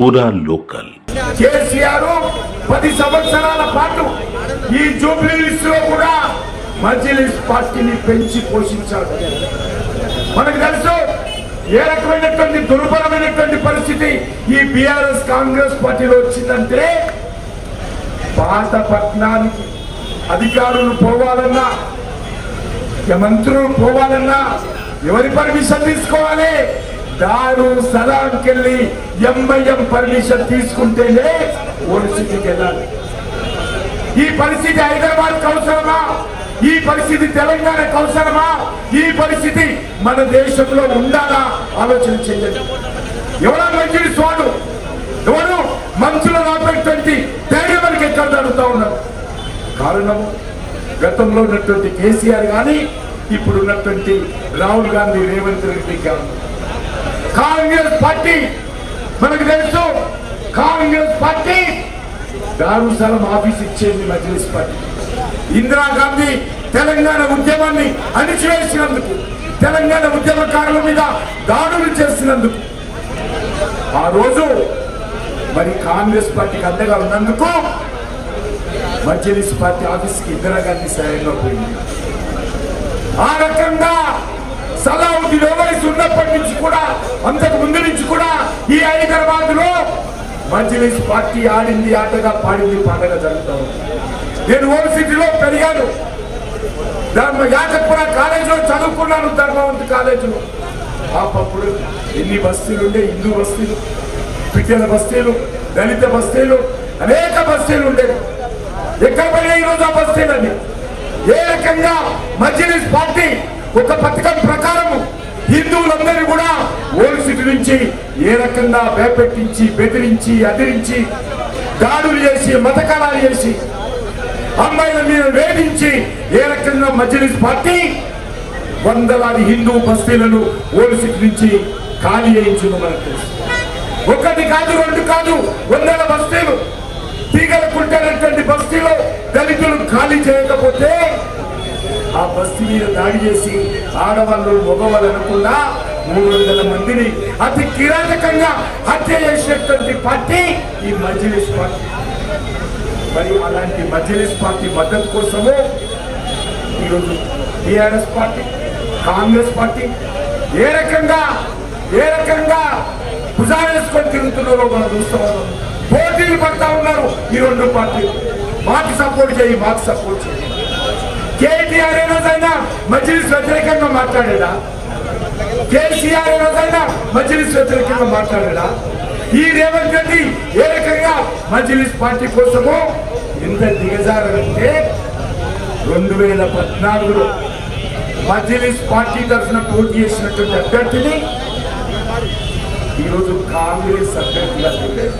పూరా లోకల్. కేసీఆర్ పది సంవత్సరాల పాటు ఈ జూబ్లీస్లో కూడా మజ్లిస్ పార్టీని పెంచి పోషించాడు. మనకు తెలుసు ఏ రకమైనటువంటి దుర్బలమైనటువంటి పరిస్థితి ఈ బీఆర్ఎస్ కాంగ్రెస్ పార్టీలో వచ్చిందంటే పాత పట్టణానికి అధికారులు పోవాలన్నా మంత్రులు పోవాలన్నా ఎవరి పర్మిషన్ తీసుకోవాలి? దారు సలాంకెళ్ళి ఎంఐఎం పర్మిషన్ తీసుకుంటేనే ఓడిసిటీకి వెళ్ళాలి. ఈ పరిస్థితి హైదరాబాద్ అవసరమా ఈ పరిస్థితి తెలంగాణకు అవసరమా ఈ పరిస్థితి మన దేశంలో ఉండాలా? ఆలోచన చేయండి. ఎవరో మంచిది సోడు ఎవరు? మంచులు రాబెట్టినటువంటి ధైర్యం మనకి ఎక్కడ అడుగుతా ఉన్నారు కారణం గతంలో ఉన్నటువంటి కేసీఆర్ కానీ ఇప్పుడున్నటువంటి రాహుల్ గాంధీ రేవంత్ రెడ్డి కానీ కాంగ్రెస్ పార్టీ. మనకు తెలుసు కాంగ్రెస్ పార్టీ దారుసలం ఆఫీస్ ఇచ్చేది మజ్లిస్ పార్టీ. ఇందిరాగాంధీ తెలంగాణ ఉద్యమాన్ని అణిచివేసినందుకు తెలంగాణ ఉద్యమకారుల మీద దాడులు చేసినందుకు. ఆ రోజు మరి కాంగ్రెస్ పార్టీకి అండగా ఉన్నందుకు మజ్లిస్ పార్టీ ఆఫీస్కి ఇందిరాగాంధీ సాయంగా పోయింది. ఆ రకంగా సలావుద్దీన్ ఓవైసీ ఉన్నప్పటి నుంచి కూడా అంతకు ముందు నుంచి కూడా ఈ హైదరాబాద్లో మజ్లిస్ పార్టీ ఆడింది ఆటగా పాడింది పాటగా జరుగుతాను నేను నేను సిటీలో పెరిగాను. ధర్మ యాజపుర కాలేజీలో చదువుకున్నాను ధర్మవంతి కాలేజీలో. అప్పుడు ఎన్ని బస్తీలు ఉండే? హిందూ బస్తీలు పిట్టల బస్తీలు దళిత బస్తీలు అనేక బస్తీలు ఉండేవి. ఎక్కడ పడినా ఈరోజు ఆ బస్తీలని ఏ రకంగా మజ్లిస్ పార్టీ ఒక పథకం ప్రకారము హిందువులందరూ కూడా ఓల్డ్ సిటీ నుంచి ఏ రకంగా భయపెట్టించి బెదిరించి అదిరించి దాడులు చేసి మతకాలాలు చేసి అమ్మాయిల మీద వేధించి ఏ రకంగా మజ్లిస్ పార్టీ వందలాది హిందూ బస్తీలను ఓల్డ్ సిటీ నుంచి ఖాళీ చేయించింది మనకు తెలుసు. ఒకటి కాదు రెండు కాదు వందల బస్తీలు తీగల కుట్టేటటువంటి బస్తీలో దళితులు ఖాళీ చేయకపోతే ఆ బస్సు మీద దాడి చేసి ఆడవాళ్ళు మగవాళ్ళు మూడు వందల మందిని అతి కిరాతకంగా హత్య చేసేటువంటి పార్టీ ఈ మజ్లిస్ పార్టీ. మరి అలాంటి మజ్లిస్ పార్టీ మద్దతు కోసము ఈరోజు టిఆర్ఎస్ పార్టీ కాంగ్రెస్ పార్టీ ఏ రకంగా ఏ రకంగా భుజాలేసుకొని తిరుగుతున్నారో మనం చూస్తూ. ఉన్నాం పోటీలు పడతా ఉన్నారు ఈ రెండు పార్టీలు. మాకు సపోర్ట్ చేయి మాకు సపోర్ట్ చేయి. కేటీఆర్ ఏ రోజైనా మజ్లిస్ వ్యతిరేకంగా మాట్లాడాడా కేసీఆర్ ఏ రోజైనా మజ్లిస్ వ్యతిరేకంగా మాట్లాడాడా ఈ రేవంత్ రెడ్డి ఏ రకంగా మజ్లిస్ పార్టీ కోసము ఎంత దిగజారంటే రెండు వేల పద్నాలుగులో మజ్లిస్ పార్టీ తరఫున పోటీ చేసినటువంటి అభ్యర్థిని ఈరోజు కాంగ్రెస్ అభ్యర్థిగా పెట్టారు